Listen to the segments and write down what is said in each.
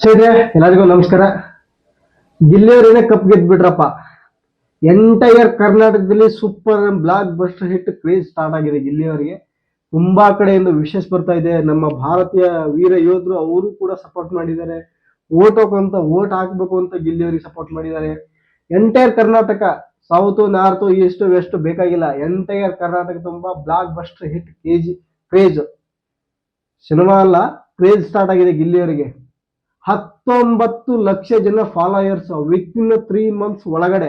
ಸ್ನೇಹಿತರೆ ಎಲ್ಲರಿಗೂ ನಮಸ್ಕಾರ. ಗಿಲ್ಲಿಯವರೇನೆ ಕಪ್ ಗೆದ್ಬಿಟ್ರಪ್ಪ. ಎಂಟೈರ್ ಕರ್ನಾಟಕದಲ್ಲಿ super blockbuster hit craze start ಆಗಿದೆ ಗಿಲ್ಲಿಯವರಿಗೆ. ತುಂಬಾ ಕಡೆಯಿಂದ ವಿಶೇಷ ಬರ್ತಾ ಇದೆ. ನಮ್ಮ ಭಾರತೀಯ ವೀರ ಯೋಧರು ಅವರು ಕೂಡ ಸಪೋರ್ಟ್ ಮಾಡಿದ್ದಾರೆ. ಓಟ್ ಅಂತ ಓಟ್ ಹಾಕ್ಬೇಕು ಅಂತ ಗಿಲ್ಲಿಯವರಿಗೆ ಸಪೋರ್ಟ್ ಮಾಡಿದ್ದಾರೆ. Entire Karnataka south north east west ಬೇಕಾಗಿಲ್ಲ. ಎಂಟೈರ್ ಕರ್ನಾಟಕ ತುಂಬಾ ಬ್ಲಾಕ್ ಬಸ್ಟರ್ ಹಿಟ್ ಕೇಜಿ ಕ್ರೇಜ್ ಸಿನಿಮಾ ಅಲ್ಲ ಕ್ರೇಜ್ ಸ್ಟಾರ್ಟ್ ಆಗಿದೆ ಗಿಲ್ಲಿಯವರಿಗೆ. ಹತ್ತೊಂಬತ್ತು ಲಕ್ಷ ಜನ followers within three months ಒಳಗಡೆ.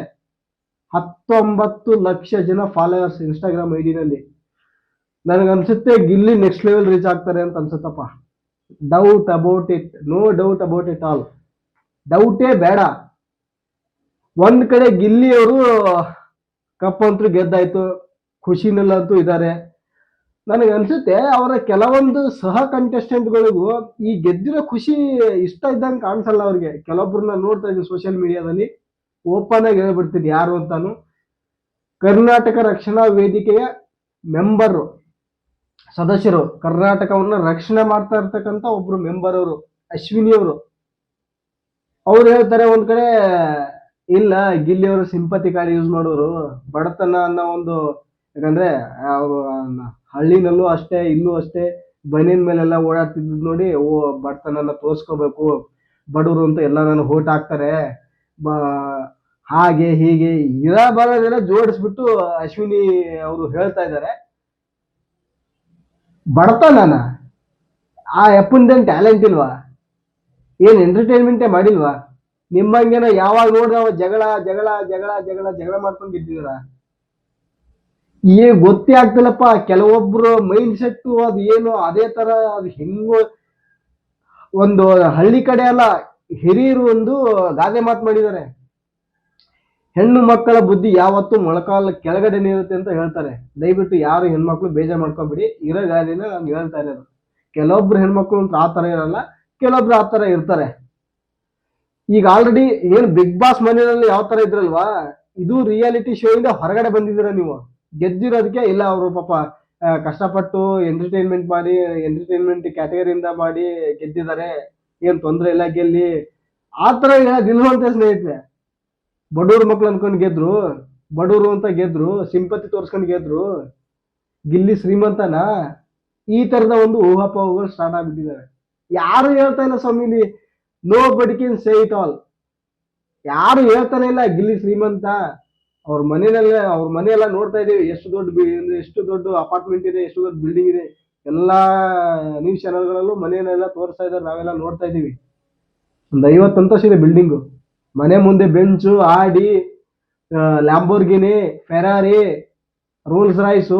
ಹತ್ತೊಂಬತ್ತು ಲಕ್ಷ ಜನ ಫಾಲೋಯರ್ಸ್ ಇನ್ಸ್ಟಾಗ್ರಾಮ್ ನನಗೆ ನನಗನ್ಸುತ್ತೆ ಗಿಲ್ಲಿ ನೆಕ್ಸ್ಟ್ ಲೆವೆಲ್ ರೀಚ್ ಆಗ್ತಾರೆ ಅಂತ ಅನ್ಸುತ್ತಪ್ಪ. Doubt about it no doubt about it all ಡೌಟೇ ಬೇಡ. ಒಂದ್ ಕಡೆ ಗಿಲ್ಲಿ ಅವರು ಕಪ್ ಅಂತೂ ಗೆದ್ದಾಯ್ತು, ಖುಷಿನಲ್ಲಂತೂ ಇದ್ದಾರೆ. ನನಗೆ ಅನ್ಸುತ್ತೆ ಅವರ ಕೆಲವೊಂದು ಸಹ ಕಂಟೆಸ್ಟೆಂಟ್ಗಳಿಗೂ ಈ ಗೆದ್ದಿರೋ ಖುಷಿ ಇಷ್ಟ ಇದ್ದಂಗೆ ಕಾಣಿಸಲ್ಲ ಅವ್ರಿಗೆ. ಕೆಲವೊಬ್ಬರನ್ನ ನೋಡ್ತಾ ಇದ್ದೀನಿ ಸೋಷಿಯಲ್ ಮೀಡಿಯಾದಲ್ಲಿ ಓಪನ್ ಆಗಿ ಹೇಳ್ಬಿಡ್ತೀನಿ ಯಾರು ಅಂತಾನು. ಕರ್ನಾಟಕ ರಕ್ಷಣಾ ವೇದಿಕೆಯ ಮೆಂಬರು ಸದಸ್ಯರು, ಕರ್ನಾಟಕವನ್ನ ರಕ್ಷಣೆ ಮಾಡ್ತಾ ಇರ್ತಕ್ಕಂಥ ಒಬ್ರು ಮೆಂಬರ್ ಅವರು, ಅಶ್ವಿನಿ ಅವರು. ಅವ್ರು ಹೇಳ್ತಾರೆ ಒಂದ್ ಕಡೆ, ಇಲ್ಲ, ಗಿಲ್ಲಿ ಅವರು ಸಿಂಪತಿ ಕಾರ್ಡ್ ಯೂಸ್ ಮಾಡೋರು. ಬಡತನ ಅನ್ನೋ ಒಂದು, ಯಾಕಂದ್ರೆ ಅವರು ಹಳ್ಳಿನಲ್ಲೂ ಅಷ್ಟೇ ಇಲ್ಲೂ ಅಷ್ಟೇ ಬನಿಯನ್ ಮೇಲೆಲ್ಲ ಓಡಾಡ್ತಿದ್ದು ನೋಡಿ, ಓ, ಬಡತನನ ತೋರಿಸ್ಕೋಬೇಕು, ಬಡವರು ಅಂತ ಎಲ್ಲ ನಾನು ಹೋಟ್ ಹಾಕ್ತಾರೆ. ಬ, ಹಾಗೆ, ಹೀಗೆ ಇರ ಬರೋದೆಲ್ಲ ಜೋಡಿಸ್ಬಿಟ್ಟು ಅಶ್ವಿನಿ ಅವರು ಹೇಳ್ತಾ ಇದ್ದಾರೆ. ಬಡತನನ, ಆ ಅಪ್ಪಂದೇನು ಟ್ಯಾಲೆಂಟ್ ಇಲ್ವಾ? ಏನು ಎಂಟರ್ಟೈನ್ಮೆಂಟೇ ಮಾಡಿಲ್ವಾ? ನಿಮ್ಮಂಗೆನ ಯಾವಾಗ ನೋಡಿದ ಜಗಳ ಜಗಳ ಜಗಳ ಜಗಳ ಜಗಳ ಮಾಡ್ಕೊಂಡು ಗೆದ್ದಿದಾರ ಏ ಗೊತ್ತೇ ಆಗ್ತಿಲ್ಲಪ್ಪ, ಕೆಲವೊಬ್ರು ಮೈಂಡ್ ಸೆಟ್ ಅದು ಏನು ಅದೇ ತರ, ಅದು ಹೆಂಗೋ ಒಂದು ಹಳ್ಳಿ ಕಡೆ ಅಲ್ಲ, ಹಿರಿಯರು ಒಂದು ಗಾದೆ ಮಾತು ಮಾಡಿದ್ದಾರೆ. ಹೆಣ್ಣು ಮಕ್ಕಳ ಬುದ್ಧಿ ಯಾವತ್ತೂ ಮೊಳಕಾಲ ಕೆಳಗಡೆ ಇರುತ್ತೆ ಅಂತ ಹೇಳ್ತಾರೆ. ದಯವಿಟ್ಟು ಯಾರು ಹೆಣ್ಮಕ್ಳು ಬೇಜಾರು ಮಾಡ್ಕೊಬಿಡಿ, ಇರೋ ಗಾದೆನ ನಾನು ಹೇಳ್ತಾ ಇರೋದು. ಕೆಲವೊಬ್ರು ಹೆಣ್ಮಕ್ಳು ಅಂತ ಆ ತರ ಇರಲ್ಲ, ಕೆಲವೊಬ್ರು ಆ ತರ ಇರ್ತಾರೆ. ಈಗ ಆಲ್ರೆಡಿ ಏನು ಬಿಗ್ ಬಾಸ್ ಮನೆಯಲ್ಲಿ ಯಾವ ತರ ಇದ್ರಲ್ವಾ, ಇದು ರಿಯಾಲಿಟಿ ಶೋ ಇಂದ ಹೊರಗಡೆ ಬಂದಿದ್ದೀರಾ ನೀವು? ಗೆದ್ದಿರೋದಕ್ಕೆ ಇಲ್ಲ, ಅವರು ಪಾಪ ಕಷ್ಟಪಟ್ಟು ಎಂಟರ್ಟೈನ್ಮೆಂಟ್ ಮಾಡಿ ಎಂಟರ್ಟೈನ್ಮೆಂಟ್ ಕ್ಯಾಟಗರಿಯಿಂದ ಮಾಡಿ ಗೆದ್ದಿದ್ದಾರೆ. ಏನು ತೊಂದರೆ ಇಲ್ಲ, ಗೆಲ್ಲಿ. ಆ ಥರ ನಿಲ್ಲುವಂತ ಸ್ನೇಹಿತರೆ. ಬಡವ್ರ ಮಕ್ಳು ಅನ್ಕೊಂಡು ಗೆದ್ರು, ಬಡವರು ಅಂತ ಗೆದ್ರು, ಸಿಂಪತಿ ತೋರಿಸ್ಕೊಂಡು ಗೆದ್ರು, ಗಿಲ್ಲಿ ಶ್ರೀಮಂತನ? ಈ ತರದ ಒಂದು ಊಹಾಪೋಹಗಳು ಸ್ಟಾರ್ಟ್ ಆಗ್ಬಿಟ್ಟಿದ್ದಾರೆ ಯಾರು ಹೇಳ್ತಾ ಇಲ್ಲ ಸ್ವಾಮಿ ಇಲ್ಲಿ? ನೋ ಬಡಿ ಕ್ಯಾನ್ ಸೇ ಇಟ್ ಆಲ್ ಯಾರು ಹೇಳ್ತಾನೆ ಇಲ್ಲ, ಗಿಲ್ಲಿ ಶ್ರೀಮಂತ? ಅವ್ರ ಮನೆಯಲ್ಲೇ, ಅವ್ರ ಮನೆಯೆಲ್ಲ ನೋಡ್ತಾ ಇದೀವಿ ಎಷ್ಟು ದೊಡ್ಡ ಎಷ್ಟು ದೊಡ್ಡ ಅಪಾರ್ಟ್ಮೆಂಟ್ ಇದೆ, ಎಷ್ಟು ದೊಡ್ಡ ಬಿಲ್ಡಿಂಗ್ ಇದೆ. ಎಲ್ಲಾ ನ್ಯೂಸ್ ಚಾನೆಲ್ಗಳಲ್ಲೂ ಮನೆಯನ್ನೆಲ್ಲ ತೋರಿಸ್ತಾ ಇದ್ದಾರೆ. ನಾವೆಲ್ಲ ನೋಡ್ತಾ ಇದೀವಿ ಒಂದು ಐವತ್ತು ಅಂತಸ್ ಇದೆ ಬಿಲ್ಡಿಂಗು ಮನೆ ಮುಂದೆ bench Audi Lamborghini Ferrari Rolls Royce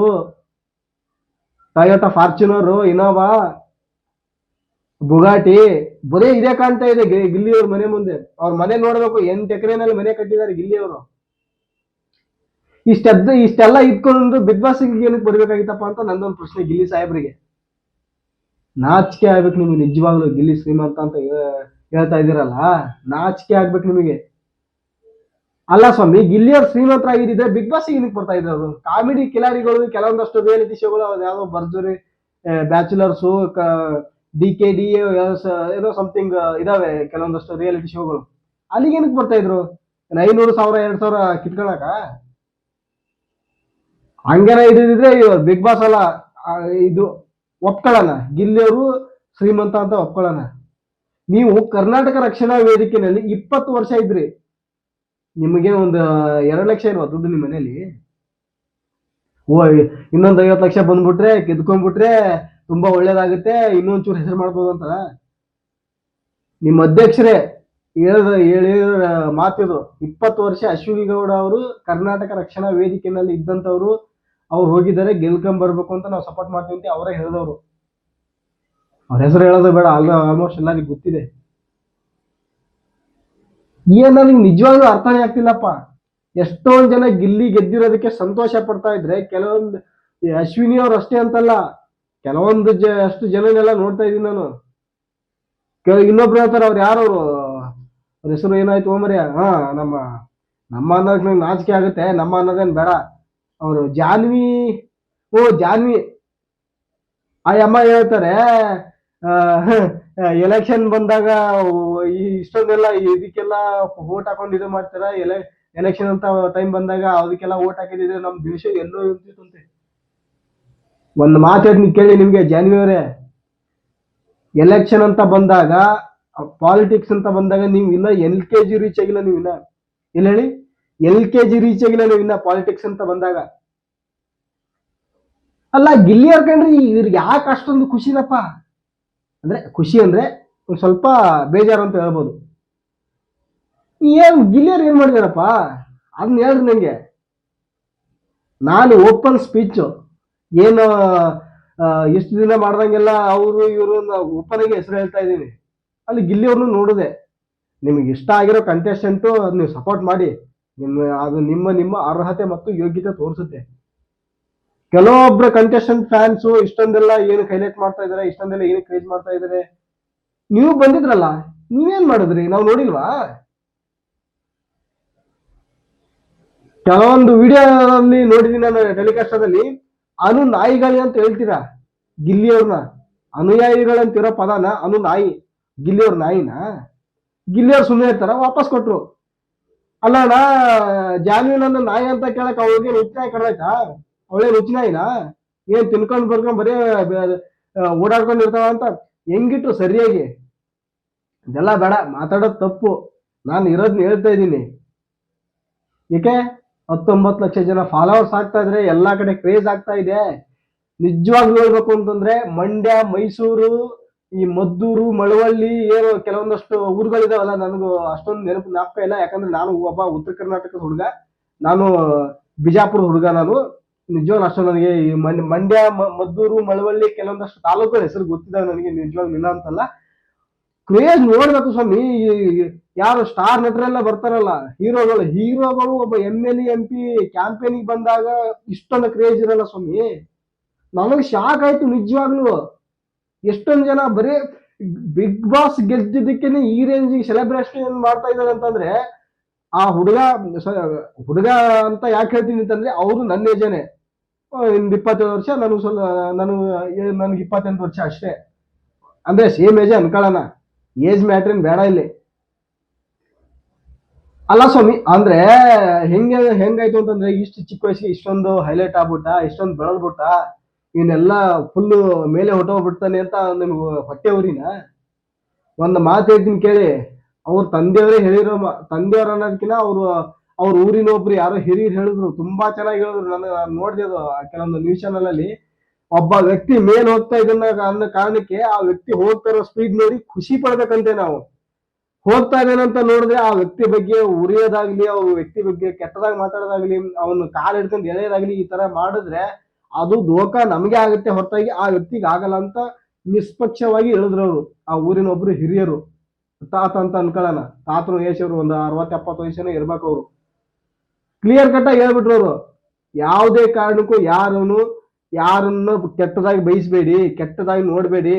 Toyota Fortuner Innova Bugatti ಬರೀ ಇದೇ ಕಾಣ್ತಾ ಇದೆ. ಗಿಲ್ಲಿಯವ್ರ ಮನೆ ಮುಂದೆ. ಅವ್ರ ಮನೆ ನೋಡ್ಬೇಕು. ಎಂಟು ಎಕರೆನಲ್ಲಿ ಮನೆ ಕಟ್ಟಿದ್ದಾರೆ ಗಿಲ್ಲಿ ಅವರು. ಇಷ್ಟೆದ್ದು ಇಷ್ಟೆಲ್ಲ ಇಟ್ಕೊಂಡು ಬಿಗ್ ಬಾಸ್ ಏನಕ್ಕೆ ಬರ್ಬೇಕಾಗಿತ್ತಪ್ಪ ಅಂತ ನಂದೊಂದು ಪ್ರಶ್ನೆ ಗಿಲ್ಲಿ ಸಾಹೇಬ್ರಿಗೆ. ನಾಚಿಕೆ ಆಗ್ಬೇಕು ನಿಮಗೆ ನಿಜವಾಗ್ಲೂ ಗಿಲ್ಲಿ ಶ್ರೀಮಂತ ಅಂತ ಹೇಳ್ತಾ ಇದ್ದೀರಲ್ಲ? ನಾಚಿಕೆ ಆಗ್ಬೇಕು ನಿಮಗೆ. ಅಲ್ಲ ಸ್ವಾಮಿ ಗಿಲ್ಲಿಯವ್ರು ಶ್ರೀಮಂತರಾಗಿದ್ದಿದ್ರೆ ಬಿಗ್ ಬಾಸ್ ಏನಕ್ಕೆ ಬರ್ತಾ ಇದ್ರು ಕಾಮಿಡಿ ಕಿಲಾಡಿಗಳು, ಕೆಲವೊಂದಷ್ಟು ರಿಯಾಲಿಟಿ ಶೋಗಳು ಅದು ಯಾವ್ದೋ Bharjari bachelors D K D ಏನೋ ಸಮಥಿಂಗ್ ಇದಾವೆ ಕೆಲವೊಂದಷ್ಟು ರಿಯಾಲಿಟಿ ಶೋಗಳು ಅಲ್ಲಿಗೆ ಏನಕ್ಕೆ ಬರ್ತಾ ಇದ್ರು? ಐನೂರು ಸಾವಿರ, ಎರಡು ಸಾವಿರ ಕಿತ್ಕೊಳಕ? ಹಂಗೇನ ಇದ್ದಿದ್ರೆ ಬಿಗ್ ಬಾಸ್ ಅಲ್ಲ ಇದು ಒಪ್ಕೊಳ್ಳೋಣ ಗಿಲ್ಲಿಯವರು ಶ್ರೀಮಂತ ಅಂತ ಒಪ್ಕೊಳ್ಳೋಣ ನೀವು ಕರ್ನಾಟಕ ರಕ್ಷಣಾ ವೇದಿಕೆನಲ್ಲಿ ಇಪ್ಪತ್ತು ವರ್ಷ ಇದ್ರಿ. ನಿಮಗೆ ಒಂದು ಎರಡು ಲಕ್ಷ ಇರುವ ದುಡ್ಡು ನಿಮ್ಮ ಮನೇಲಿ ಓ, ಇನ್ನೊಂದು ಐವತ್ತು ಲಕ್ಷ ಬಂದ್ಬಿಟ್ರೆ ಗೆದ್ಕೊಂಡ್ಬಿಟ್ರೆ ತುಂಬಾ ಒಳ್ಳೇದಾಗುತ್ತೆ, ಇನ್ನೊಂಚೂರು ಹೆಸರು ಮಾಡ್ಬೋದು ಅಂತ. ನಿಮ್ಮ ಅಧ್ಯಕ್ಷರೇ ಹೇಳಿದ ಹೇಳಿದ ಮಾತಿದು ಇಪ್ಪತ್ತು ವರ್ಷ ಅಶ್ವಿನಿ ಗೌಡ ಅವರು ಕರ್ನಾಟಕ ರಕ್ಷಣಾ ವೇದಿಕೆನಲ್ಲಿ ಇದ್ದಂಥವ್ರು ಅವ್ರು ಹೋಗಿದ್ದಾರೆ, ಗೆಲ್ಕೊಂಡ್ ಬರ್ಬೇಕು ಅಂತ ನಾವು ಸಪೋರ್ಟ್ ಮಾಡ್ತೀವಿ ಅಂತ ಅವರೇ ಹೇಳಿದವರು. ಅವ್ರ ಹೆಸರು ಹೇಳೋದು ಬೇಡ ಅಲ್ಲ ಆಲ್ಮೋಸ್ಟ್ ಎಲ್ಲರಿಗೂ ಗೊತ್ತಿದೆ. ಏನ್ ನನಗೆ ನಿಜವಾಗ್ಲೂ ಅರ್ಥನೇ ಆಗ್ತಿಲ್ಲಪ್ಪ. ಎಷ್ಟೊಂದ್ ಜನ ಗಿಲ್ಲಿ ಗೆದ್ದಿರೋದಕ್ಕೆ ಸಂತೋಷ ಪಡ್ತಾ ಇದ್ರೆ ಕೆಲವೊಂದು ಅಶ್ವಿನಿ ಅವ್ರು ಅಷ್ಟೇ ಅಂತಲ್ಲ, ಕೆಲವೊಂದು ಜ, ಅಷ್ಟು ಜನನೆಲ್ಲ ನೋಡ್ತಾ ಇದೀನಿ ನಾನು. ಇನ್ನೊಬ್ರು ಹೇಳ್ತಾರೆ ಅವ್ರು ಯಾರು ಅವರು? ಅವ್ರ ಹೆಸರು ಏನಾಯ್ತು ಓಮರ್ಯ ಹಾ, ನಮ್ಮ ನಮ್ಮ ಅನ್ನೋದಕ್ಕೆ ನಂಗೆ ನಾಚಿಕೆ ಆಗುತ್ತೆ, ನಮ್ಮ ಅನ್ನೋದೇನು ಬೇಡ. ಅವರು ಜಾನ್ವಿ, ಓ ಜಾನ್ವಿ. ಆ ಅಮ್ಮ ಹೇಳ್ತಾರೆ ಎಲೆಕ್ಷನ್ ಬಂದಾಗ ಈ ಇಷ್ಟೊಂದೆಲ್ಲ ಇದಕ್ಕೆಲ್ಲ ವೋಟ್ ಹಾಕೊಂಡು ಇದು ಮಾಡ್ತಾರ? ಎಲೆ ಎಲೆಕ್ಷನ್ ಅಂತ ಟೈಮ್ ಬಂದಾಗ ಅದಕ್ಕೆಲ್ಲ ವೋಟ್ ಹಾಕಿದ್ರೆ ನಮ್ ದೇಶ ಎಲ್ಲೋ ಇರ್ತಿತ್ತಂತೆ ಒಂದು ಮಾತಾಡ್ ಕೇಳಿ ನಿಮ್ಗೆ ಅವರೇ. ಎಲೆಕ್ಷನ್ ಅಂತ ಬಂದಾಗ ಪಾಲಿಟಿಕ್ಸ್ ಅಂತ ಬಂದಾಗ ನೀವು ಇಲ್ಲ ಎಲ್ ಕೆ ಜಿ ರೀಚ್ ಆಗಿಲ್ಲ ನೀವು ಇಲ್ಲ ಹೇಳಿ. ಎಲ್ ಕೆ ಜಿ ರೀಚ್ ಆಗಿಲ್ಲ ನೀವು ಇನ್ನ ಪಾಲಿಟಿಕ್ಸ್ ಅಂತ ಬಂದಾಗ. ಅಲ್ಲ, ಗಿಲ್ಲಿ ಕಣ್ರಿ, ಇವ್ರಿಗೆ ಯಾಕೆ ಅಷ್ಟೊಂದು ಖುಷಿನಪ್ಪ? ಅಂದ್ರೆ, ಖುಷಿ ಅಂದ್ರೆ ಸ್ವಲ್ಪ ಬೇಜಾರು ಅಂತ ಹೇಳ್ಬೋದು. ಏನ್ ಗಿಲ್ಲಿಯರ್ ಏನ್ ಮಾಡಿದಾರಪ್ಪ? ಅದನ್ನ ಹೇಳ್ರಿ ನಂಗೆ. ನಾನು ಓಪನ್ ಸ್ಪೀಚ್ ಏನು ಎಷ್ಟು ದಿನ ಮಾಡ್ದಂಗೆಲ್ಲ ಅವರು ಇವರು ಓಪನ್ ಆಗಿ ಹೆಸರು ಹೇಳ್ತಾ ಇದ್ದೀನಿ. ಅಲ್ಲಿ ಗಿಲ್ಲಿಯವ್ರನ್ನೂ ನೋಡಿದೆ. ನಿಮಗೆ ಇಷ್ಟ ಆಗಿರೋ ಕಂಟೆಸ್ಟೆಂಟು ನೀವು ಸಪೋರ್ಟ್ ಮಾಡಿ. ನಿಮ್ಮ, ಅದು ನಿಮ್ಮ ನಿಮ್ಮ ಅರ್ಹತೆ ಮತ್ತು ಯೋಗ್ಯತೆ ತೋರಿಸುತ್ತೆ. ಕೆಲವೊಬ್ಬರ ಕಂಟೆಸ್ಟೆಂಟ್ ಫ್ಯಾನ್ಸು ಇಷ್ಟೊಂದೆಲ್ಲ ಏನು ಹೈಲೈಟ್ ಮಾಡ್ತಾ ಇದಾರೆ, ಇಷ್ಟೊಂದೆಲ್ಲ ಏನು ಕ್ರೇಜ್ ಮಾಡ್ತಾ ಇದಾರೆ. ನೀವು ಬಂದಿದ್ರಲ್ಲ, ನೀವೇನ್ ಮಾಡಿದ್ರಿ? ನಾವು ನೋಡಿಲ್ವಾ? ಕೆಲವೊಂದು ವಿಡಿಯೋದಲ್ಲಿ ನೋಡಿದೀನಿ ನಾನು ಟೆಲಿಕಾಸ್ಟದಲ್ಲಿ ಅನು ನಾಯಿಗಳು ಅಂತ ಹೇಳ್ತೀರಾ? ಗಿಲ್ಲಿಯವ್ರನ್ನ ಅನುಯಾಯಿಗಳಂತಿರೋ ಪದನ ಅನು ನಾಯಿ. ಗಿಲ್ಲಿಯವ್ರ ನಾಯಿನ? ಗಿಲ್ಲಿಯವ್ರು ಸುಮ್ಮನೆ ಇರ್ತಾರ? ವಾಪಸ್ ಕೊಟ್ರು. ಅಲ್ಲ ಅಣ್ಣ ಜಾನ್ವಿನನ್ನ ನಾಯಿ ಅಂತ ಕೇಳಕ್ ಅವಳಿಗೆ ರುಚಿನಾಯಿ ಕಡ್ದಾಯ್ತಾ ಅವಳೇ ರುಚಿನಾಯಿನಾ ಏನ್ ತಿನ್ಕೊಂಡ್ ಬರ್ಕೊಂಡ್ ಬರೀ ಓಡಾಡ್ಕೊಂಡ್ ಇರ್ತಾವ ಅಂತ ಹೆಂಗಿಟ್ರು ಸರಿಯಾಗಿ? ಇದೆಲ್ಲ ಬೇಡ, ಮಾತಾಡೋದು ತಪ್ಪು. ನಾನು ಇರೋದನ್ನ ಹೇಳ್ತಾ ಇದ್ದೀನಿ. ಏಕೆ? ಹತ್ತೊಂಬತ್ತು ಲಕ್ಷ ಜನ ಫಾಲೋವರ್ಸ್ ಆಗ್ತಾ ಇದ್ರೆ ಎಲ್ಲಾ ಕಡೆ ಕ್ರೇಜ್ ಆಗ್ತಾ ಇದೆ. ನಿಜವಾಗ್ಲೂ ಹೇಳ್ಬೇಕು ಅಂತಂದ್ರೆ ಮಂಡ್ಯ, ಮೈಸೂರು ಈ ಮದ್ದೂರು, ಮಳವಳ್ಳಿ ಏನು ಕೆಲವೊಂದಷ್ಟು ಊರುಗಳಿದಾವಲ್ಲ, ನನಗೂ ಅಷ್ಟೊಂದು ನೆನಪು ಜ್ಞಾಪಕ ಇಲ್ಲ. ಯಾಕಂದ್ರೆ ನಾನು ಒಬ್ಬ ಉತ್ತರ ಕರ್ನಾಟಕದ ಹುಡುಗ. ನಾನು ಬಿಜಾಪುರ ಹುಡುಗ ನಾನು. ನಿಜವಾಗ್ಲೂ ಅಷ್ಟೊಂದು ನನಗೆ ಈ ಮಂಡ್ಯ ಮದ್ದೂರು, ಮಳವಳ್ಳಿ ಕೆಲವೊಂದಷ್ಟು ತಾಲೂಕುಗಳ ಹೆಸರು ಗೊತ್ತಿದ್ದಾವೆ ನನಗೆ ನಿಜವಾಗ್ಲೂ ಇಲ್ಲ ಅಂತಲ್ಲ. ಕ್ರೇಜ್ ನೋಡ್ಬೇಕು ಸ್ವಾಮಿ. ಯಾರು ಸ್ಟಾರ್ ನಟರೆಲ್ಲ ಬರ್ತಾರಲ್ಲ, ಹೀರೋಗಳು ಹೀರೋಗಳು ಒಬ್ಬ ಎಂ ಎಲ್ ಎಂ ಪಿ ಕ್ಯಾಂಪೇನಿಗೆ ಬಂದಾಗ ಇಷ್ಟೊಂದು ಕ್ರೇಜ್ ಇರಲ್ಲ ಸ್ವಾಮಿ. ನನಗೆ ಶಾಕ್ ಆಯ್ತು ನಿಜವಾಗ್ಲು. ಎಷ್ಟೊಂದು ಜನ ಬರೀ ಬಿಗ್ ಬಾಸ್ ಗೆದ್ದಿದ್ದಕ್ಕೇನೆ ಈ ರೇಂಜಿಗೆ ಸೆಲೆಬ್ರೇಷನ್ ಮಾಡ್ತಾ ಇದ್ದಾರೆ ಅಂತಂದ್ರೆ, ಆ ಹುಡುಗ ಹುಡುಗ ಅಂತ ಯಾಕೆ ಹೇಳ್ತೀನಿ ಅಂತಂದ್ರೆ, ಅವರು ನನ್ನ ಏಜನೆ. ಇಂದ ಇಪ್ಪತ್ತೇಳು ವರ್ಷ ನನಗೆ ಸ್ವಲ್ಪ, ನಾನು ನನಗೆ ಇಪ್ಪತ್ತೆಂಟು ವರ್ಷ ಅಷ್ಟೇ. ಅಂದ್ರೆ ಸೇಮ್ ಏಜ್ ಅನ್ಕೊಳ್ಳೋಣ. ಏಜ್ ಮ್ಯಾಟ್ರಿನ್ ಬೇಡ ಇಲ್ಲಿ. ಅಲ್ಲ ಸ್ವಾಮಿ, ಅಂದ್ರೆ ಹೆಂಗೆ, ಹೆಂಗಾಯ್ತು ಅಂತಂದ್ರೆ, ಇಷ್ಟು ಚಿಕ್ಕ ವಯಸ್ಸಿಗೆ ಇಷ್ಟೊಂದು ಹೈಲೈಟ್ ಆಗ್ಬಿಟ್ಟ, ಇಷ್ಟೊಂದು ಬೆಳೆದ್ಬಿಟ್ಟ ಇವನ್ನೆಲ್ಲ ಫುಲ್ ಮೇಲೆ ಹೊಟ್ಟೋಗ್ಬಿಡ್ತಾನೆ ಅಂತ ನಿಮ್ಗೆ ಹೊಟ್ಟೆ ಊರಿನ. ಒಂದು ಮಾತು ಹೇಳ್ತೀನಿ ಕೇಳಿ. ಅವ್ರ ತಂದೆಯವರೇ ಹೇಳಿರೋ ತಂದೆಯವ್ರು ಅನ್ನೋದಕ್ಕಿಂತ ಅವರು, ಅವ್ರ ಊರಿನ ಒಬ್ರು ಯಾರೋ ಹಿರಿಯರು ಹೇಳಿದ್ರು. ತುಂಬಾ ಚೆನ್ನಾಗಿ ಹೇಳಿದ್ರು. ನಾನು ನೋಡಿದೆ ಅದು ಕೆಲವೊಂದು ನ್ಯೂಸ್ ಚಾನಲ್ ಅಲ್ಲಿ. ಒಬ್ಬ ವ್ಯಕ್ತಿ ಮೇಲ್ ಹೋಗ್ತಾ ಇದನ್ನ ಅನ್ನೋ ಕಾರಣಕ್ಕೆ ಆ ವ್ಯಕ್ತಿ ಹೋಗ್ತಾ ಇರೋ ಸ್ಪೀಡ್ ನೋಡಿ ಖುಷಿ ಪಡ್ಬೇಕಂತೆ ನಾವು. ಹೋಗ್ತಾ ಇದ್ದಾನಂತ ನೋಡಿದ್ರೆ ಆ ವ್ಯಕ್ತಿ ಬಗ್ಗೆ ಉರಿಯೋದಾಗ್ಲಿ, ಅವ್ರ ವ್ಯಕ್ತಿ ಬಗ್ಗೆ ಕೆಟ್ಟದಾಗ ಮಾತಾಡೋದಾಗ್ಲಿ, ಅವನು ಕಾಲ್ ಹಿಡ್ಕೊಂಡು ಎಳೆಯೋದಾಗ್ಲಿ ಈ ತರ ಮಾಡಿದ್ರೆ ಅದು ದೋಖ ನಮಗೆ ಆಗುತ್ತೆ, ಹೊರತಾಗಿ ಆ ವ್ಯಕ್ತಿಗೆ ಆಗಲ್ಲ ಅಂತ ನಿಷ್ಪಕ್ಷವಾಗಿ ಹೇಳಿದ್ರು ಅವರು ಆ ಊರಿನ ಒಬ್ರು ಹಿರಿಯರು, ತಾತ ಅಂತ ಅನ್ಕೊಳ್ಳೋಣ. ತಾತನು ಏಸರು ಒಂದು ಅರವತ್ತು ಎಪ್ಪತ್ತು ವಯಸ್ಸನ ಇರ್ಬೇಕು ಅವರು. ಕ್ಲಿಯರ್ ಕಟ್ ಆಗಿ ಹೇಳ್ಬಿಟ್ರು ಅವರು ಯಾವುದೇ ಕಾರಣಕ್ಕೂ ಯಾರನ್ನು ಯಾರನ್ನು ಕೆಟ್ಟದಾಗಿ ಬಯಸಬೇಡಿ ಕೆಟ್ಟದಾಗಿ ನೋಡಬೇಡಿ.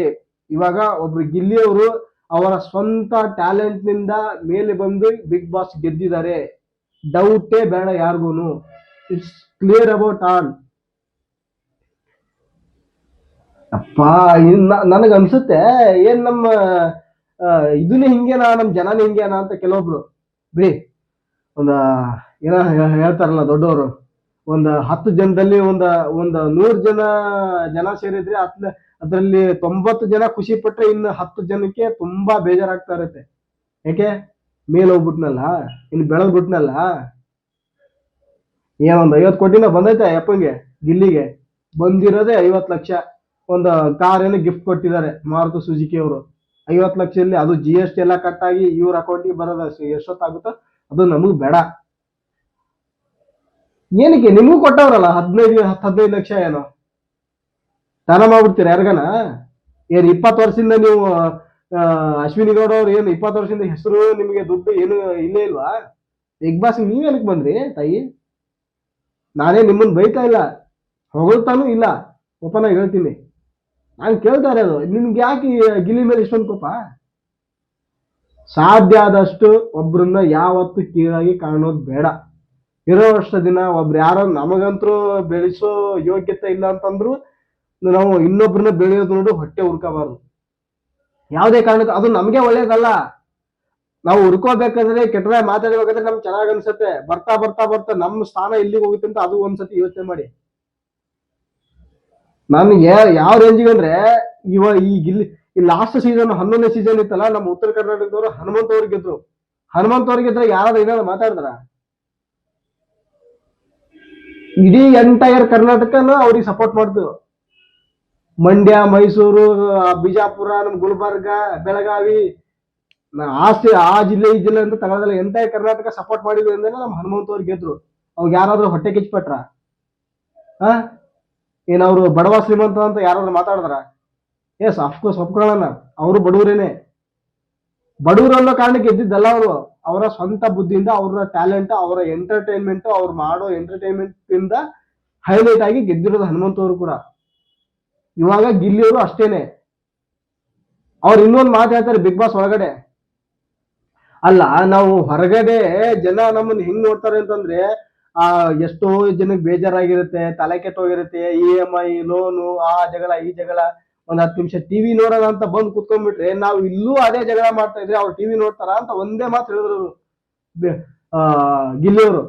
ಇವಾಗ ಒಬ್ರು ಗಿಲ್ಲಿಯವರು ಅವರ ಸ್ವಂತ ಟ್ಯಾಲೆಂಟ್ನಿಂದ ಮೇಲೆ ಬಂದು ಬಿಗ್ ಬಾಸ್ ಗೆದ್ದಿದ್ದಾರೆ. ಡೌಟೇ ಬೇಡ ಯಾರಿಗೂ ಇಟ್ಸ್ ಕ್ಲಿಯರ್ ಅಬೌಟ್ ಆಲ್ ಅಪ್ಪ ನನಗೆ ಅನ್ಸುತ್ತೆ, ಏನ್ ನಮ್ಮ ಇದನ್ನ ಹಿಂಗೇನಾ ನಮ್ಮ ಜನನೇ ಹಿಂಗೇನಾ ಅಂತ ಕೆಲವೊಬ್ರು. ಬಿಡಿ ಒಂದ, ಏನ ಹೇಳ್ತಾರಲ್ಲ ದೊಡ್ಡವರು, ಒಂದ್ ಹತ್ತು ಜನದಲ್ಲಿ ಒಂದ, ಒಂದ್ ನೂರ್ ಜನ ಜನ ಸೇರಿದ್ರೆ ಹತ್ ಅದರಲ್ಲಿ ತೊಂಬತ್ತು ಜನ ಖುಷಿ ಪಟ್ರೆ ಇನ್ನು ಹತ್ತು ಜನಕ್ಕೆ ತುಂಬಾ ಬೇಜಾರಾಗ್ತಾ ಇರುತ್ತೆ. ಯಾಕೆ ಮೇಲೆ ಹೋಗ್ಬಿಟ್ನಲ್ಲ ಇನ್ನು ಬೆಳೆದ್ ಬಿಟ್ನಲ್ಲ. ಒಂದು ಐವತ್ತು ಐವತ್ ಕೋಟಿನ ಬಂದೈತೆ ಅಪ್ಪಂಗೆ, ಗಿಲ್ಲಿಗೆ. ಬಂದಿರೋದೇ ಐವತ್ ಲಕ್ಷ. ಒಂದು ಕಾರ್ ಏನೋ ಗಿಫ್ಟ್ ಕೊಟ್ಟಿದ್ದಾರೆ ಮಾರುತಿ ಸುಜುಕಿ ಅವರು. ಐವತ್ತು ಲಕ್ಷದಲ್ಲಿ ಅದು ಜಿ ಎಸ್ ಟಿ ಎಲ್ಲ ಕಟ್ ಆಗಿ ಇವ್ರ ಅಕೌಂಟಿಗೆ ಬರೋದ ಎಷ್ಟೊತ್ತಾಗುತ್ತೋ ಅದು ನಮಗ್ ಬೇಡ. ಏನಕ್ಕೆ ನಿಮಗೂ ಕೊಟ್ಟವ್ರಲ್ಲ ಹದಿನೈದು, ಹತ್ತು, ಹದಿನೈದು ಲಕ್ಷ ಏನೋ? ದಾನ ಮಾಡ್ಬಿಡ್ತೀರಾ ಯಾರ್ಗನ? ಏನ್ ಇಪ್ಪತ್ತು ವರ್ಷದಿಂದ ನೀವು ಅಶ್ವಿನಿ ಗೌಡ ಅವ್ರು ಏನು ಇಪ್ಪತ್ತು ವರ್ಷದಿಂದ ಹೆಸರು ನಿಮಗೆ ದುಡ್ಡು ಏನು ಇಲ್ಲೇ ಇಲ್ವಾ? ಬಿಗ್ ಬಾಸ್ ನೀವ್ ಏನಕ್ಕೆ ಬಂದ್ರಿ ತಾಯಿ? ನಾನೇ ನಿಮ್ಮನ್ನ ಬೈತಾ ಇಲ್ಲ. ಹೊಗಳ್ತಾನೂ ಇಲ್ಲ. ಓಪನ್ ಆಗಿ ಹೇಳ್ತೀನಿ. ನಾನು ಕೇಳ್ತಾರೆ ಅದು. ನಿಮ್ಗೆ ಯಾಕೆ ಗಿಲಿ ಮೇಲೆ ಇಷ್ಟೊಂದು ಕೋಪ? ಸಾಧ್ಯ ಆದಷ್ಟು ಒಬ್ರನ್ನ ಯಾವತ್ತು ಕೀಳಾಗಿ ಕಾಣೋದು ಬೇಡ. ಇರೋ ವರ್ಷ ದಿನ ಒಬ್ರು ಯಾರೋ ನಮಗಂತರೂ ಬೆಳೆಸೋ ಯೋಗ್ಯತೆ ಇಲ್ಲ ಅಂತಂದ್ರು ನಾವು ಇನ್ನೊಬ್ರನ್ನ ಬೆಳೆಯೋದು ನೋಡಿ, ಹೊಟ್ಟೆ ಹುರ್ಕೋಬಾರ್ದು ಯಾವುದೇ ಕಾರಣಕ್ಕೂ ಅದು ನಮಗೆ ಒಳ್ಳೇದಲ್ಲ. ನಾವು ಹುರ್ಕೋಬೇಕಾದ್ರೆ ಕೆಟ್ಟದಾಗ ಮಾತಾಡ್ಬೇಕಂದ್ರೆ ನಮ್ಗೆ ಚೆನ್ನಾಗಿ ಅನ್ಸುತ್ತೆ. ಬರ್ತಾ ಬರ್ತಾ ಬರ್ತಾ ನಮ್ಮ ಸ್ಥಾನ ಎಲ್ಲಿಗೆ ಹೋಗುತ್ತೆ ಅಂತ ಅದು ಒಂದ್ಸತಿ ಯೋಚನೆ ಮಾಡಿ. ನನ್ಗೆ ಯಾವ ರೇಂಜಿಗೆ ಅಂದ್ರೆ, ಇವ ಈಗ ಇಲ್ಲಿ, ಈ ಲಾಸ್ಟ್ ಸೀಸನ್ ಹನ್ನೊಂದನೇ ಸೀಸನ್ ಇತ್ತಲ್ಲ, ನಮ್ಮ ಉತ್ತರ ಕರ್ನಾಟಕದವರು ಹನುಮಂತ ಅವ್ರಿಗೆ ಗೆದ್ರು. ಹನುಮಂತ ಅವ್ರಿಗೆ ಗೆದ್ರೆ ಯಾರಾದ್ರೂ ಏನಾದ್ರು ಮಾತಾಡಿದ್ರ ಇಡೀ ಎಂಟೈರ್ ಕರ್ನಾಟಕನ ಅವ್ರಿಗೆ ಸಪೋರ್ಟ್ ಮಾಡ್ತು. ಮಂಡ್ಯ, ಮೈಸೂರು, ಬಿಜಾಪುರ, ನಮ್ ಗುಲ್ಬರ್ಗ, ಬೆಳಗಾವಿ ಆಸ್ತಿ ಆ ಆ ಜಿಲ್ಲೆ, ಈ ಜಿಲ್ಲೆ ಅಂತ ತಗೊಳ್ಳೋದಿಲ್ಲ ಎಂಟೈರ್ ಕರ್ನಾಟಕ ಸಪೋರ್ಟ್ ಮಾಡಿದ್ರು ಅಂದ್ರೆ ನಮ್ಮ ಹನುಮಂತ ಅವ್ರಿಗೆ ಗೆದ್ರು. ಅವಾಗ ಯಾರಾದ್ರೂ ಹೊಟ್ಟೆ ಕಿಚ್ಪಟ್ರ ಹಾ ಏನ್ ಅವರು ಬಡವ ಶ್ರೀಮಂತ ಅಂತ ಯಾರಾದ್ರೂ ಮಾತಾಡಿದ್ರ? Yes of course ಒಪ್ಕೊಳ್ಳೋಣ. ಅವರು ಬಡವರೇನೆ. ಬಡವರು ಅನ್ನೋ ಕಾರಣಕ್ಕೆ ಇದ್ದಿದ್ದಲ್ಲ ಅವರು. ಅವರ ಸ್ವಂತ ಬುದ್ಧಿಯಿಂದ, ಅವರ ಟ್ಯಾಲೆಂಟ್ ಅವರ ಎಂಟರ್ಟೈನ್ಮೆಂಟ್ ಅವ್ರು ಮಾಡೋ ಎಂಟರ್ಟೈನ್ಮೆಂಟ್ ಇಂದ ಹೈಲೈಟ್ ಆಗಿ ಗೆದ್ದಿರೋದು ಹನುಮಂತ ಅವರು ಕೂಡ. ಇವಾಗ ಗಿಲ್ಲಿಯವರು ಅಷ್ಟೇನೆ. ಅವ್ರು ಇನ್ನೊಂದು ಮಾತು ಹೇಳ್ತಾರೆ ಬಿಗ್ ಬಾಸ್ ಒಳಗಡೆ. ಅಲ್ಲ, ನಾವು ಹೊರಗಡೆ ಜನ ನಮ್ಮನ್ನ ಹೆಂಗ್ ನೋಡ್ತಾರೆ ಅಂತಂದ್ರೆ ಆ, ಎಷ್ಟೋ ಜನಕ್ಕೆ ಬೇಜಾರಾಗಿರುತ್ತೆ, ತಲೆ ಕೆಟ್ಟೋಗಿರುತ್ತೆ ಇ ಎಂ ಐ ಲೋನು ಆ ಜಗಳ, ಈ ಜಗಳ. ಒಂದ್ ಹತ್ತು ನಿಮಿಷ ಟಿವಿ ನೋಡೋಣ ಅಂತ ಬಂದು ಕುತ್ಕೊಂಡ್ಬಿಟ್ರೆ ನಾವು ಇಲ್ಲೂ ಅದೇ ಜಗಳ ಮಾಡ್ತಾ ಇದ್ರೆ ಅವ್ರು ಟಿವಿ ನೋಡ್ತಾರ ಅಂತ ಒಂದೇ ಮಾತು ಹೇಳಿದ್ರು ಆ ಗಿಲ್ಲಿಯವರು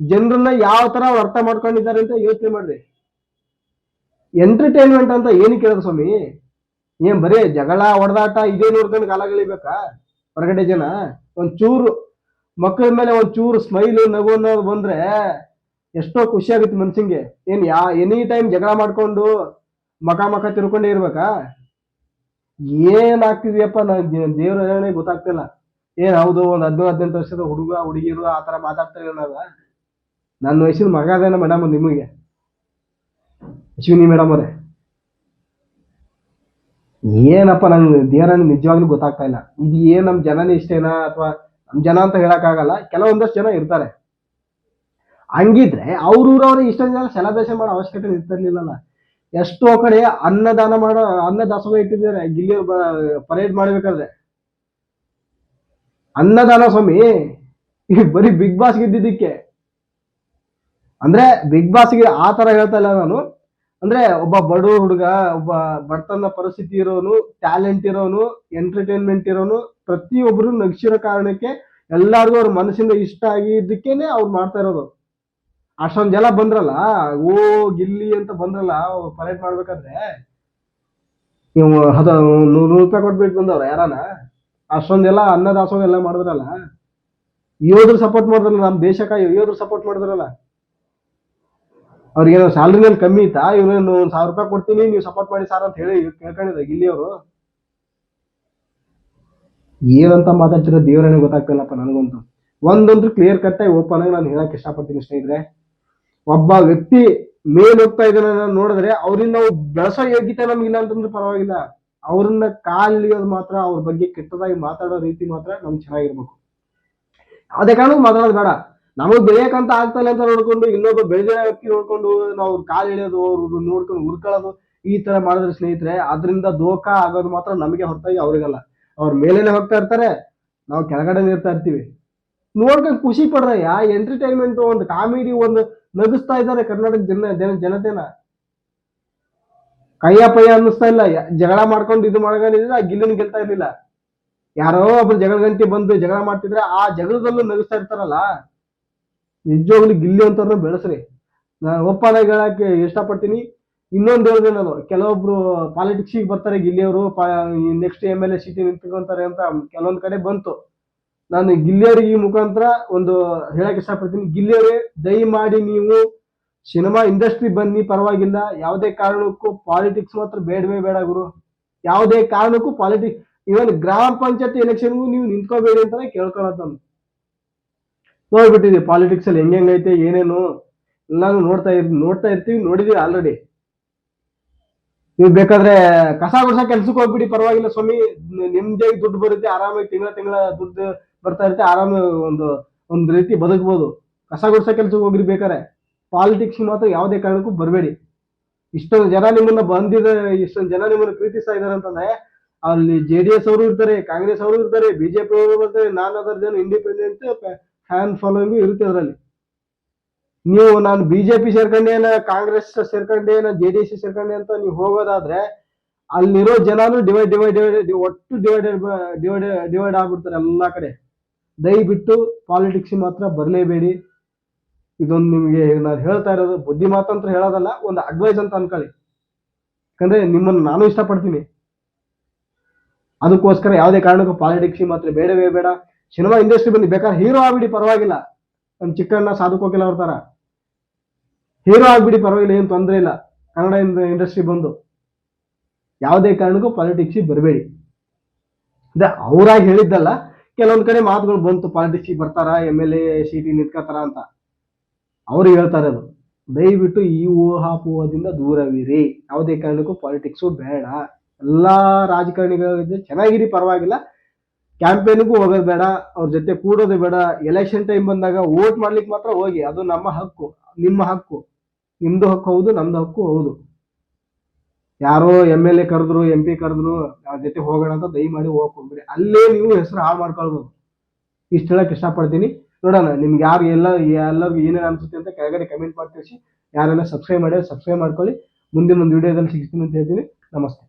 ಜನರನ್ನ ಯಾವ ತರ ಅರ್ಥ ಮಾಡ್ಕೊಂಡಿದ್ದಾರೆ ಅಂತ ಯೋಚನೆ ಮಾಡ್ರಿ. ಎಂಟರ್ಟೈನ್ಮೆಂಟ್ ಅಂತ ಏನು ಕೇಳಿದ್ರು ಸ್ವಾಮಿ? ಏನ್ ಬರೀ ಜಗಳ ಹೊಡೆದಾಟ ಇದೇ ನೋಡ್ಕೊಂಡು ಕಾಲ ಕಳಿಬೇಕಾ? ಹೊರಗಡೆ ಜನ? ಒಂದ್ ಚೂರು ಮಕ್ಕಳ ಮೇಲೆ ಒಂದ್ ಚೂರು ಸ್ಮೈಲು ನಗು ಅನ್ನೋದು ಬಂದ್ರೆ ಎಷ್ಟೋ ಖುಷಿ ಆಗುತ್ತೆ ಮನ್ಸಿಂಗೆ. ಏನ್ ಯಾ ಎನಿ ಟೈಮ್ ಜಗಳ ಮಾಡ್ಕೊಂಡು ಮಕ ಮಕ ತಿರ್ಕೊಂಡೇ ಇರ್ಬೇಕಾ? ಏನ್ ಆಗ್ತಿದ್ಯಪ್ಪ ನಾ ದೇವ್ರ ಗೊತ್ತಾಗ್ತಾ ಗೊತ್ತಾಗ್ತಿಲ್ಲ ಏನ್ ಹೌದು, ಒಂದ್ ಹದಿನೈದು ಹದಿನೆಂಟು ವರ್ಷದ ಹುಡುಗ, ಹುಡುಗಿರು ಆ ತರ ಮಾತಾಡ್ತಾರೆ ಅನ್ನೋದ ನನ್ನ ವಯಸ್ಸಿನ ಮಗ ಅದೇನ ಮೇಡಮ್ ನಿಮಗೆ. ಅಶ್ವಿನಿ ಮೇಡಮ್ ಅವರೇ. ಏನಪ್ಪ ನಂಗೆ ದೇವ್ರ ನಿಜವಾಗ್ಲೂ ಗೊತ್ತಾಗ್ತಾ ಇಲ್ಲ. ಇದು ಏನ್ ನಮ್ ಜನನೇ ಇಷ್ಟೇನಾ ಅಥವಾ ನಮ್ ಜನ ಅಂತ ಹೇಳಕ್ಕಾಗಲ್ಲ, ಕೆಲವೊಂದಷ್ಟು ಜನ ಇರ್ತಾರೆ. ಹಂಗಿದ್ರೆ ಅವ್ರೂರವ್ರ ಇಷ್ಟೊಂದು ಜನ ಸೆಲೆಬ್ರೇಷನ್ ಮಾಡೋ ಅವಶ್ಯಕತೆ ಇರ್ತಿರ್ಲಿಲ್ಲಲ್ಲ. ಎಷ್ಟೋ ಕಡೆ ಅನ್ನದಾನ ಮಾಡೋ ಅನ್ನ ದಾಸೋಹ ಇಟ್ಟಿದ್ದಾರೆ, ಗಿಲ್ಲಿ ಪರೇಡ್ ಮಾಡ್ಬೇಕಾದ್ರೆ. ಅನ್ನದಾನ ಸ್ವಾಮಿ, ಈ ಬರೀ ಬಿಗ್ ಬಾಸ್ ಗೆದ್ದಿದ್ದಕ್ಕೆ. ಅಂದ್ರೆ ಬಿಗ್ ಬಾಸ್ಗೆ ಆ ತರ ಹೇಳ್ತಾ ಇಲ್ಲ ನಾನು. ಅಂದ್ರೆ ಒಬ್ಬ ಬಡ ಹುಡುಗ, ಒಬ್ಬ ಬಡತನ ಪರಿಸ್ಥಿತಿ ಇರೋನು ಟ್ಯಾಲೆಂಟ್ ಇರೋನು ಎಂಟರ್ಟೈನ್ಮೆಂಟ್ ಇರೋನು ಪ್ರತಿಯೊಬ್ರು ನಗಿಸಿರೋ ಕಾರಣಕ್ಕೆ ಎಲ್ಲಾರ್ಗು ಅವ್ರ ಮನಸ್ಸಿಂದ ಇಷ್ಟ ಆಗಿದ್ದಕ್ಕೇನೆ ಅವ್ರು ಮಾಡ್ತಾ ಇರೋದು. ಅಷ್ಟೊಂದ್ ಜನ ಬಂದ್ರಲ್ಲ, ಓ, ಗಿಲ್ಲಿ ಅಂತ ಬಂದ್ರಲ್ಲ ಪರೇಡ್ ಮಾಡ್ಬೇಕಾದ್ರೆ. ನೀವು ಅದ ನೂರು ರೂಪಾಯಿ ಕೊಟ್ಬಿಟ್ಟು ಬಂದವ್ರ ಯಾರಾನ? ಅಷ್ಟೊಂದೆಲ್ಲ ಅನ್ನದಾಸೋಹ ಎಲ್ಲ ಮಾಡಿದ್ರಲ್ಲ. ಯೋಧರು ಸಪೋರ್ಟ್ ಮಾಡಿದ್ರಲ್ಲ ನಮ್ಮ ದೇಶಕ್ಕಾಗಿ ಯೋಧರು ಸಪೋರ್ಟ್ ಮಾಡಿದ್ರಲ್ಲ. ಅವ್ರಿಗೇನೋ ಸ್ಯಾಲ್ರಿನಲ್ಲಿ ಕಮ್ಮಿ ಇತ್ತಾ? ಇವ್ರೇನು ಒಂದ್ ಸಾವಿರ ರೂಪಾಯಿ ಕೊಡ್ತೀನಿ, ನೀವು ಸಪೋರ್ಟ್ ಮಾಡಿ ಸಾರ್ ಅಂತ ಹೇಳಿ ಕೇಳ್ಕೊಂಡಿದ್ದ ಗಿಲ್ಲಿ ಅವರು ಏನಂತ ಮಾತಾಡ್ತಿರೋ ದೇವರೇ ಗೊತ್ತಾಗ್ತಿಲ್ಲಪ್ಪ ನನಗಂತೂ. ಒಂದೊಂದು ಕ್ಲಿಯರ್ ಕಟ್ ಆಗಿ ಓಪನ್ ಆಗಿ ನಾನು ಹೇಳಕ್ ಇಷ್ಟಪಡ್ತೀನಿ ಸ್ನೇಹಿತರೆ. ಒಬ್ಬ ವ್ಯಕ್ತಿ ಮೇಲ್ ಹೋಗ್ತಾ ಇದ್ದಾನೆ ನೋಡಿದ್ರೆ ಅವ್ರಿಂದ ನಾವು ಬೆಳೆಸೋ ಯೋಗ್ಯತೆ ನಮ್ಗಿಲ್ಲ ಅಂತಂದ್ರೆ ಪರವಾಗಿಲ್ಲ. ಅವ್ರನ್ನ ಕಾಲಿಯೋದು ಮಾತ್ರ, ಅವ್ರ ಬಗ್ಗೆ ಕೆಟ್ಟದಾಗಿ ಮಾತಾಡೋ ರೀತಿ ಮಾತ್ರ ನಮ್ಗೆ ಚೆನ್ನಾಗಿರ್ಬೇಕು. ಅದೇ ಕಾರಣ ಮಾತಾಡೋದು ಬೇಡ. ನಮಗ್ ಬೆಳೆಯಕಂತ ಆಗ್ತಾ ಇಲ್ಲ ಅಂತ ನೋಡ್ಕೊಂಡು, ಇನ್ನೊಬ್ಬ ಬೆಳೆದಿರೋ ವ್ಯಕ್ತಿ ನೋಡ್ಕೊಂಡು ನಾವು ಕಾಲ್ ಎಳೆಯೋದು, ಅವ್ರು ನೋಡ್ಕೊಂಡು ಹುರ್ಕೊಳ್ಳೋದು ಈ ತರ ಮಾಡಿದ್ರೆ ಸ್ನೇಹಿತರೆ, ಅದರಿಂದ ದೋಖ ಆಗೋದು ಮಾತ್ರ ನಮಗೆ ಹೊರತಾಗಿ ಅವ್ರಿಗಲ್ಲ. ಅವ್ರ ಮೇಲೇನೆ ಹೋಗ್ತಾ ಇರ್ತಾರೆ, ನಾವು ಕೆಳಗಡೆ ಇರ್ತಾ ಇರ್ತೀವಿ. ನೋಡ್ಕೊಂಡು ಖುಷಿ ಪಡ್ರಯ್ಯ ಎಂಟರ್ಟೈನ್ಮೆಂಟ್ ಒಂದು ಕಾಮಿಡಿ ಒಂದು ನಗಿಸ್ತಾ ಇದ್ದಾರೆ ಕರ್ನಾಟಕ ಜನ ಜನ, ಜನತೆನ. ಕೈಯ ಪಯ್ಯ ಅನ್ನಿಸ್ತಾ ಇಲ್ಲ, ಯ- ಜಗಳ ಮಾಡ್ಕೊಂಡು ಇದು ಮಾಡ್ಕೊಂಡಿದ್ರೆ ಆ ಗಿಲ್ಲಿನ ಗೆಲ್ತಾ ಇರ್ಲಿಲ್ಲ. ಯಾರೋ ಒಬ್ರು ಜಗಳ ಗಂಟೆ ಬಂದು ಜಗಳ ಮಾಡ್ತಿದ್ರೆ ಆ ಜಗಳದಲ್ಲೂ ನಗಿಸ್ತಾ ಇರ್ತಾರಲ್ಲ. ನಿಜವಾಗ್ಲಿ ಗಿಲ್ಲಿ ಅಂತವ್ರನ್ನ ಬೆಳೆಸ್ರಿ. ನಾನು ಒಪ್ಪಾನ ಹೇಳಕ್ಕೆ ಇಷ್ಟಪಡ್ತೀನಿ. ಇನ್ನೊಂದು ಹೇಳಿದೆ ನಾನು, ಕೆಲವೊಬ್ರು ಪಾಲಿಟಿಕ್ಸಿಗೆ ಬರ್ತಾರೆ, ಗಿಲ್ಲಿಯವರು next M L A city ನಿಂತ್ಕೊಂತಾರೆ ಅಂತ ಕೆಲವೊಂದು ಕಡೆ ಬಂತು. ನಾನು ಗಿಲ್ಲಿಯರಿಗೆ ಈ ಮುಖಾಂತರ ಒಂದು ಹೇಳಕ್ ಇಷ್ಟಪಡ್ತೀನಿ ಗಿಲ್ಲಿಯವರೇ ದಯಮಾಡಿ ನೀವು ಸಿನಿಮಾ ಇಂಡಸ್ಟ್ರಿ ಬನ್ನಿ, ಪರವಾಗಿಲ್ಲ. ಯಾವುದೇ ಕಾರಣಕ್ಕೂ ಪಾಲಿಟಿಕ್ಸ್ ಮಾತ್ರ ಬೇಡವೇ ಬೇಡ ಗುರು. ಯಾವುದೇ ಕಾರಣಕ್ಕೂ ಪಾಲಿಟಿಕ್ಸ್ ಇವನ್ ಗ್ರಾಮ ಪಂಚಾಯತ್ ಎಲೆಕ್ಷನ್ಗೂ ನೀವು ನಿಂತ್ಕೋಬೇಡಿ ಅಂತಾನೆ ಕೇಳ್ಕೊಳತ್ತ ನೋಡ್ಬಿಟ್ಟಿದ್ವಿ ಪಾಲಿಟಿಕ್ಸ್ ಅಲ್ಲಿ ಹೆಂಗ್ ಹೆಂಗೈತೆ ಏನೇನು? ಎಲ್ಲಾನು ನೋಡ್ತಾ ಇರ್, ನೋಡ್ತಾ ಇರ್ತೀವಿ, ನೋಡಿದೀವಿ ಆಲ್ರೆಡಿ ನೀವು ಬೇಕಾದ್ರೆ ಕಸ ಗುಡ್ಸ ಕೆಲ್ಸಕ್ಕೆ ಹೋಗ್ಬಿಡಿ, ಪರವಾಗಿಲ್ಲ ಸ್ವಾಮಿ. ನಿಮ್ದೇ ದುಡ್ಡು ಬರುತ್ತೆ, ಆರಾಮಾಗಿ ತಿಂಗಳ ತಿಂಗಳ ದುಡ್ಡು ಬರ್ತಾ ಇರುತ್ತೆ ಆರಾಮ ಒಂದು, ಒಂದ್ ರೀತಿ ಬದುಕ್ಬೋದು. ಕಸ ಗುಡ್ಸ ಕೆಲ್ಸಕ್ಕೆ ಹೋಗ್ರಿ ಬೇಕಾರೆ ಪಾಲಿಟಿಕ್ಸ್ ಮಾತ್ರ ಯಾವುದೇ ಕಾರಣಕ್ಕೂ ಬರಬೇಡಿ. ಇಷ್ಟೊಂದು ಜನ ನಿಮ್ಮನ್ನ ಬಂದಿದೆ, ಇಷ್ಟೊಂದು ಜನ ನಿಮ್ಮನ್ನ ಪ್ರೀತಿಸ್ತಾ ಇದಾರೆ ಅಂತಂದ್ರೆ, ಅಲ್ಲಿ ಜೆ ಡಿ ಎಸ್ ಅವರು ಇರ್ತಾರೆ, ಕಾಂಗ್ರೆಸ್ ಅವರು ಇರ್ತಾರೆ ಬಿಜೆಪಿ ಅವರು ಬರ್ತಾರೆ ನಾನ್ ಅದರ ಜನ ಇಂಡಿಪೆಂಡೆಂಟ್ ಫ್ಯಾನ್ ಫಾಲೋಯಿಂಗ್ ಇರುತ್ತೆ ಅದರಲ್ಲಿ. ನೀವು ನಾನು ಬಿಜೆಪಿ ಸೇರ್ಕೊಂಡೇನ ಕಾಂಗ್ರೆಸ್ ಸೇರ್ಕೊಂಡೇನ ಜೆ ಡಿ ಎಸ್ ಸೇರ್ಕೊಂಡೆ ಅಂತ ನೀವು ಹೋಗೋದಾದ್ರೆ ಅಲ್ಲಿರೋ ಜನನು ಡಿವೈಡ್ ಡಿವೈಡ್ ಡಿವೈಡ್ ಒಟ್ಟು ಡಿವೈಡೆಡ್ ಡಿವೈಡ್ ಡಿವೈಡ್ ಆಗ್ಬಿಡ್ತಾರೆ ಎಲ್ಲಾ ಕಡೆ. ದಯವಿಟ್ಟು ಪಾಲಿಟಿಕ್ಸ್ ಮಾತ್ರ ಬರಲೇಬೇಡಿ. ಇದೊಂದು ನಿಮಗೆ ನಾನು ಹೇಳ್ತಾ ಇರೋದು, ಬುದ್ಧಿ ಮಾತಂತ್ರ ಹೇಳೋದಲ್ಲ, ಒಂದು ಅಡ್ವೈಸ್ ಅಂತ ಅನ್ಕೊಳ್ಳಿ. ಯಾಕಂದ್ರೆ ನಿಮ್ಮನ್ನು ನಾನು ಇಷ್ಟಪಡ್ತೀನಿ. ಅದಕ್ಕೋಸ್ಕರ ಯಾವುದೇ ಕಾರಣಕ್ಕೂ ಪಾಲಿಟಿಕ್ಸ್ ಮಾತ್ರ ಬೇಡವೇ ಬೇಡ. ಸಿನಿಮಾ ಇಂಡಸ್ಟ್ರಿ ಬಂದು ಬೇಕಾದ್ರೆ ಹೀರೋ ಆಗ್ಬಿಡಿ, ಪರವಾಗಿಲ್ಲ. ನಮ್ಮ ಚಿಕ್ಕಣ್ಣ ಸಾಧುಕೋಕಿಲ್ಲ ಅವ್ರ ತರ. ಹೀರೋ ಆಗ್ಬಿಡಿ, ಪರವಾಗಿಲ್ಲ, ಏನು ತೊಂದರೆ ಇಲ್ಲ. ಕನ್ನಡ ಇಂಡಸ್ಟ್ರಿ ಬಂದು. ಯಾವುದೇ ಕಾರಣಕ್ಕೂ ಪಾಲಿಟಿಕ್ಸಿಗೆ ಬರಬೇಡಿ. ಅಂದ್ರೆ ಅವರಾಗಿ ಹೇಳಿದ್ದಲ್ಲ, ಕೆಲವೊಂದ್ ಕಡೆ ಮಾತುಗಳು ಬಂತು ಪಾಲಿಟಿಕ್ಸಿಗೆ ಬರ್ತಾರ ಎಂ ಎಲ್ ಎ ಸೀಟಿ ನಿಂತ್ಕೋತಾರ ಅಂತ. ಅವ್ರು ಹೇಳ್ತಾರೆ ಅದು. ದಯವಿಟ್ಟು ಈ ಊಹಾಪೋಹದಿಂದ ದೂರವಿರಿ. ಯಾವುದೇ ಕಾರಣಕ್ಕೂ ಪಾಲಿಟಿಕ್ಸು ಬೇಡ. ಎಲ್ಲಾ ರಾಜಕಾರಣಿಗಳ ಚೆನ್ನಾಗಿರಿ, ಪರವಾಗಿಲ್ಲ. ಕ್ಯಾಂಪೇನಿಗೂ ಹೋಗೋದು ಬೇಡ. ಅವ್ರ ಜೊತೆ ಕೂಡೋದು ಬೇಡ. ಎಲೆಕ್ಷನ್ ಟೈಮ್ ಬಂದಾಗ ವೋಟ್ ಮಾಡ್ಲಿಕ್ಕೆ ಮಾತ್ರ ಹೋಗಿ. ಅದು ನಮ್ಮ ಹಕ್ಕು, ನಿಮ್ಮ ಹಕ್ಕು. ನಿಮ್ದು ಹಕ್ಕು ಹೌದು, ನಮ್ದು ಹಕ್ಕು ಹೌದು. ಯಾರೋ ಎಂ ಎಲ್ ಎ ಕರೆದ್ರು ಎಂ ಪಿ ಕರೆದ್ರು ಅವ್ರ ಜೊತೆ ಹೋಗೋಣ ಅಂತ ದಯಮಾಡಿ ಹೋಗಕ್ ಹೋಗ್ಬೇಡಿ ಅಲ್ಲೇ ನೀವು ಹೆಸರು ಹಾಳು ಮಾಡ್ಕೊಳ್ಬೋದು. ಇಷ್ಟು ಹೇಳಕ್ ಇಷ್ಟಪಡ್ತೀನಿ. ನೋಡೋಣ, ನಿಮ್ಗೆ ಯಾರು ಎಲ್ಲ, ಎಲ್ಲರಿಗೂ ಏನೇನು ಅನ್ಸುತ್ತೆ ಅಂತ ಕೆಳಗಡೆ ಕಮೆಂಟ್ ಮಾಡಿ ತಿಳಿಸಿ ಯಾರೆಲ್ಲ ಸಬ್ಸ್ಕ್ರೈಬ್ ಮಾಡಿ ಸಬ್ಸ್ಕ್ರೈಬ್ ಮಾಡ್ಕೊಳ್ಳಿ. ಮುಂದಿನ ಒಂದು ವಿಡಿಯೋದಲ್ಲಿ ಸಿಗ್ತೀನಿ ಅಂತ ಹೇಳ್ತೀನಿ. ನಮಸ್ತೆ.